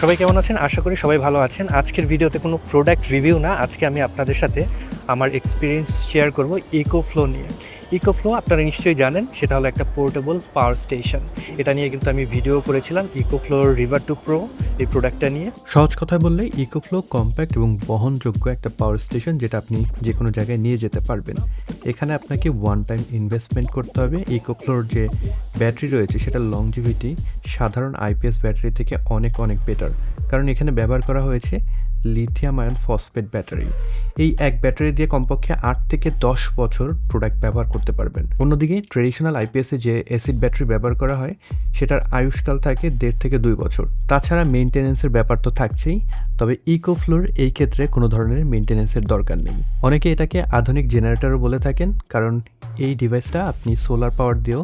সবাই কেমন আছেন? আশা করি সবাই ভালো আছেন। আজকের ভিডিওতে কোনো প্রোডাক্ট রিভিউ না। আজকে আমি আপনাদের সাথে আমার এক্সপিরিয়েন্স শেয়ার করব ইকোফ্লো নিয়ে। ইকোফ্লো আপনারা নিশ্চয়ই জানেন, সেটা হলো একটা পোর্টেবল পাওয়ার স্টেশন এটা নিয়ে কিন্তু আমি ভিডিও করেছিলাম ইকোফ্লোর রিভার টু প্রো এই প্রোডাক্টটা নিয়ে। সহজ কথায় বললে ইকোফ্লো কম্প্যাক্ট এবং বহনযোগ্য একটা পাওয়ার স্টেশন যেটা আপনি যে কোনো জায়গায় নিয়ে যেতে পারবেন। এখানে আপনাকে ওয়ান টাইম ইনভেস্টমেন্ট করতে হবে। ইকোফ্লোর যে ব্যাটারি রয়েছে, সেটা লংজিভিটি সাধারণ আইপিএস ব্যাটারি থেকে অনেক অনেক বেটার কারণ এখানে ব্যবহার করা হয়েছে লিথিয়াম আয়ন ফসফেট ব্যাটারি এই এক ব্যাটারি দিয়ে কমপক্ষে আট থেকে দশ বছর প্রোডাক্ট ব্যবহার করতে পারবেন। অন্যদিকে ট্রেডিশনাল আইপিএসে যে অ্যাসিড ব্যাটারি ব্যবহার করা হয়, সেটার আয়ুষ্কাল থাকে দেড় থেকে দুই বছর। তাছাড়া মেনটেন্যান্সের ব্যাপার তো থাকছেই, তবে ইকোফ্লোর এই ক্ষেত্রে কোনো ধরনের মেনটেন্যান্সের দরকার নেই। অনেকে এটাকে আধুনিক জেনারেটরও বলে থাকেন, কারণ এই ডিভাইসটা আপনি সোলার পাওয়ার দিয়েও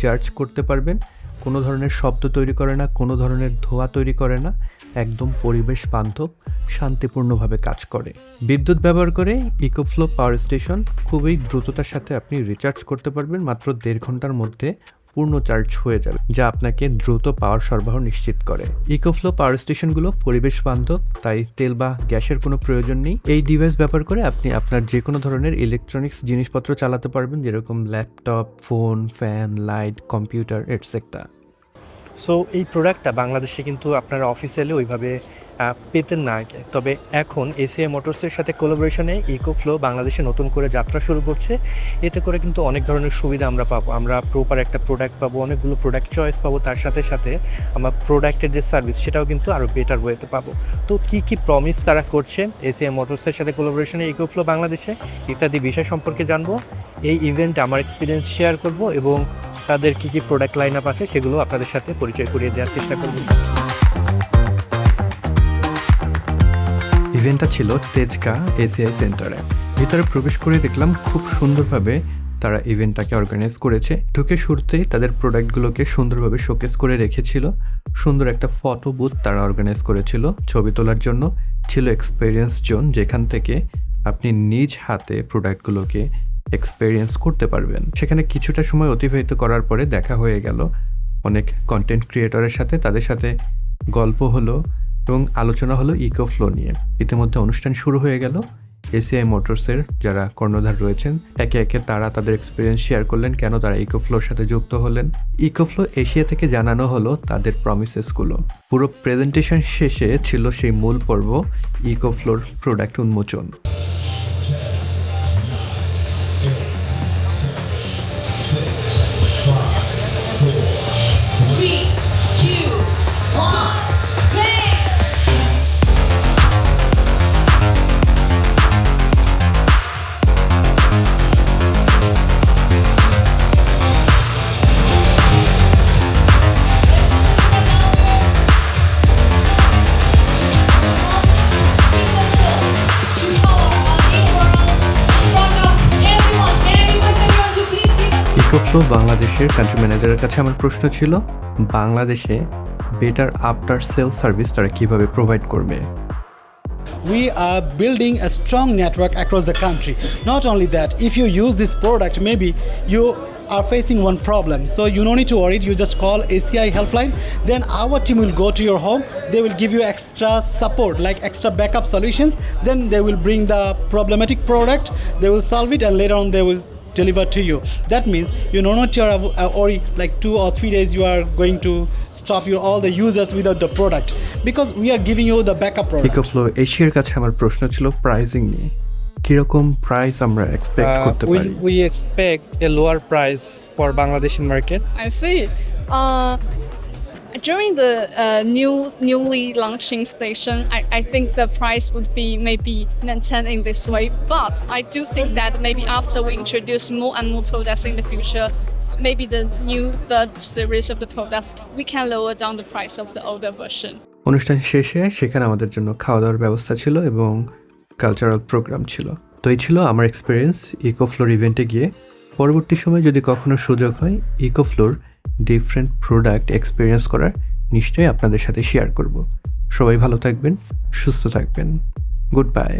চার্জ করতে পারবেন। কোনো ধরনের শব্দ তৈরি করে না, কোনো ধরনের ধোঁয়া তৈরি করে না। একদম পরিবেশ বান্ধব, শান্তিপূর্ণভাবে কাজ করে। বিদ্যুৎ ব্যবহার করে ইকোফ্লো পাওয়ার স্টেশন খুবই দ্রুততার সাথে আপনি রিচার্জ করতে পারবেন, মাত্র দেড় ঘণ্টার মধ্যে পূর্ণ চার্জ হয়ে যাবে, যা আপনাকে দ্রুত পাওয়ার সরবরাহ নিশ্চিত করে। ইকোফ্লো পাওয়ার স্টেশনগুলো পরিবেশ বান্ধব, তাই তেল বা গ্যাসের কোনো প্রয়োজন নেই। এই ডিভাইস ব্যবহার করে আপনি আপনার যে কোনো ধরনের ইলেকট্রনিক্স জিনিসপত্র চালাতে পারবেন, যেরকম laptop phone fan light computer etcetera so এই প্রোডাক্টটা বাংলাদেশে কিন্তু আপনারা অফিসিয়ালি ওইভাবে পেতেন না। তবে এখন এসিআই মোটরসের সাথে কোলাবোরেশনে ইকোফ্লো বাংলাদেশে নতুন করে যাত্রা শুরু করছে। এতে করে কিন্তু অনেক ধরনের সুবিধা আমরা পাবো। আমরা প্রপার একটা প্রোডাক্ট পাবো, অনেকগুলো প্রোডাক্ট চয়েস পাবো। তার সাথে সাথে আমরা প্রোডাক্টের যে সার্ভিস সেটাও কিন্তু আরও বেটার ওয়েতে পাবো। তো কি কি প্রমিস তারা করছে এসিআই মোটরসের সাথে কোলাবোরেশনে ইকোফ্লো বাংলাদেশে? ইত্যাদি বিষয় সম্পর্কে জানব। এই ইভেন্টে আমার এক্সপিরিয়েন্স শেয়ার করব এবং তাদের কি কি প্রোডাক্ট লাইন আপ আছে সেগুলো আপনাদের সাথে পরিচয় করিয়ে দেওয়ার চেষ্টা করব। ইভেন্টটা ছিল তেজকা এসিআই সেন্টারে ভিতরে প্রবেশ করে দেখলাম খুব সুন্দরভাবে তারা ইভেন্টটাকে অর্গানাইজ করেছে। ঢুকে শুরুতেই তাদের প্রোডাক্টগুলোকে সুন্দরভাবে শোকেস করে রেখেছিল। সুন্দর একটা ফটো বুথ তারা অর্গানাইজ করেছিল ছবি তোলার জন্য। ছিল এক্সপেরিয়েন্স জোন যেখান থেকে আপনি নিজ হাতে প্রোডাক্টগুলোকে এক্সপেরিয়েন্স করতে পারবেন। সেখানে কিছুটা সময় অতিবাহিত করার পরে দেখা হয়ে গেল অনেক কন্টেন্ট ক্রিয়েটরের সাথে, তাদের সাথে গল্প হলো এবং আলোচনা হলো ইকোফ্লো নিয়ে। ইতিমধ্যে অনুষ্ঠান শুরু হয়ে গেল। এসিআই মোটরসের যারা কর্ণধার রয়েছেন, একে একে তারা তাদের এক্সপিরিয়েন্স শেয়ার করলেন কেন তারা ইকোফ্লোর সাথে যুক্ত হলেন। ইকোফ্লো এশিয়া থেকে জানানো হলো তাদের প্রমিসেসগুলো পুরো প্রেজেন্টেশন শেষে ছিল সেই মূল পর্ব ইকোফ্লোর প্রোডাক্ট উন্মোচন। ইকোফ্লো বাংলাদেশের কান্ট্রি ম্যানেজারের কাছে আমার প্রশ্ন ছিল বাংলাদেশে বেটার আফটার সেল সার্ভিস তারা কীভাবে প্রোভাইড করবে we are building a strong network across the country. Not only that, if you use this product, maybe you are facing one problem. So you don't need to worry, you just call ACI helpline. Then our team will go to your home, they will give you extra support, like extra backup solutions. Then they will bring the problematic product, they will solve it, and later on they will deliver to you. That means you know not your uh, worry like two or three days you are going to stop your all the users without the product because we are giving you the backup product. Ecoflow এশিয়ার কাছে আমার প্রশ্ন ছিল pricing নিয়ে কীরকম price আমরা expect করতে we, পারি we expect a lower price for Bangladeshi market. I see. Uh, during the uh, new newly launching station, I, I think the price would be maybe maintained in this way. But I do think that maybe after we introduce more and more products in the future, maybe the new third series of the products, we can lower down the price of the older version. অনুষ্ঠান শেষে সেখানে আমাদের জন্য খাওয়া দাওয়ার ব্যবস্থা ছিল এবং কালচারাল প্রোগ্রাম ছিল তো এই ছিল আমার এক্সপিরিয়েন্স ইকো ফ্লোর ইভেন্টে গিয়ে পরবর্তী সময় যদি কখনো সুযোগ হয় ইকোফ্লোর ডিফারেন্ট প্রোডাক্ট এক্সপিরিয়েন্স করার নিশ্চয়ই আপনাদের সাথে শেয়ার করব। সবাই ভালো থাকবেন, সুস্থ থাকবেন। Good bye